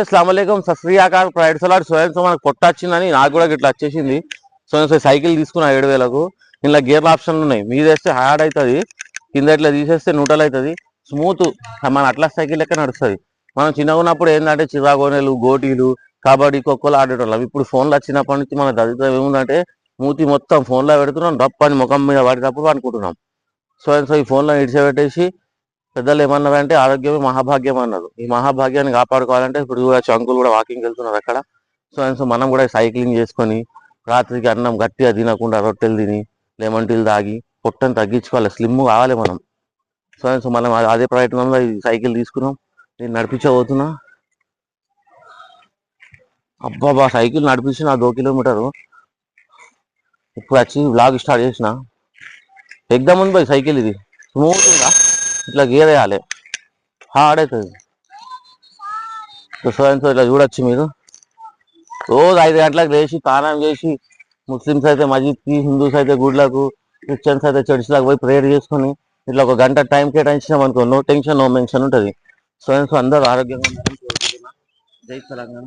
అస్సలం సశ్రీయాకార్ ప్రైడ్ సలాడ్ స్వయం సో మనకు పొట్టొచ్చిందని నాకు కూడా ఇట్లా వచ్చేసింది. స్వయం సో సైకిల్ తీసుకున్నా ఏడు వేలకు. ఇలా గేర్ల ఆప్షన్లు ఉన్నాయి. మీద వేస్తే హార్డ్ అవుతుంది. కింద ఇట్లా తీసేస్తే నూటలు అవుతుంది. స్మూత్. మన అట్లా సైకిల్ లెక్క నడుస్తుంది. మనం చిన్నగా ఉన్నప్పుడు ఏంటంటే చిరాగోనెలు గోటీలు కబడ్డీ ఖోఖోలు ఆడేటోళ్ళం. ఇప్పుడు ఫోన్లు వచ్చినప్పటి నుంచి మన దరిద్రం ఏముందంటే మూతి మొత్తం ఫోన్లో పెడుతున్నాం. రప్పని ముఖం మీద పడేటప్పుడు అనుకుంటున్నాం సో సో ఈ ఫోన్లో ఇడిచిపెట్టేసి పెద్దలు ఏమన్నారంటే ఆరోగ్యమే మహాభాగ్యం అన్నారు. ఈ మహాభాగ్యాన్ని కాపాడుకోవాలంటే ఇప్పుడు చూడొచ్చు అంకుల్ కూడా వాకింగ్ వెళ్తున్నారు అక్కడ. సో అండ్ సో మనం కూడా సైక్లింగ్ చేసుకొని రాత్రికి అన్నం గట్టిగా తినకుండా రొట్టెలు తిని లెమన్ టీలు తాగి పొట్టని తగ్గించుకోవాలి. స్లిమ్ కావాలి మనం. సో అండ్ సో మనం అదే- ప్రయత్నంలో ఈ సైకిల్ తీసుకున్నాం. నేను నడిపించబోతున్నా. అబ్బాబా సైకిల్ నడిపించిన దో కిలోమీటరు. ఇప్పుడు వచ్చి బ్లాగ్ స్టార్ట్ చేసిన. ఎగ్దాం ఉంది పోయి సైకిల్ ఇది. స్మూత్ ఉందా ఇట్లా గేర్ వేయాలి అవుతుంది సో ఇట్లా చూడొచ్చు మీరు. రోజు ఐదు గంటలకు లేచి స్నానం చేసి ముస్లిమ్స్ అయితే మస్జిద్కి హిందూస్ అయితే గుడ్లకు క్రిస్టియన్స్ అయితే చర్చ్లకు పోయి ప్రేయర్ చేసుకొని ఇట్లా ఒక గంట టైం కేటాయించినాం అనుకో నో టెన్షన్ నో మెన్షన్ ఉంటుంది. సో సో అందరూ ఆరోగ్యంగా ఉండాలని జై తెలంగాణ.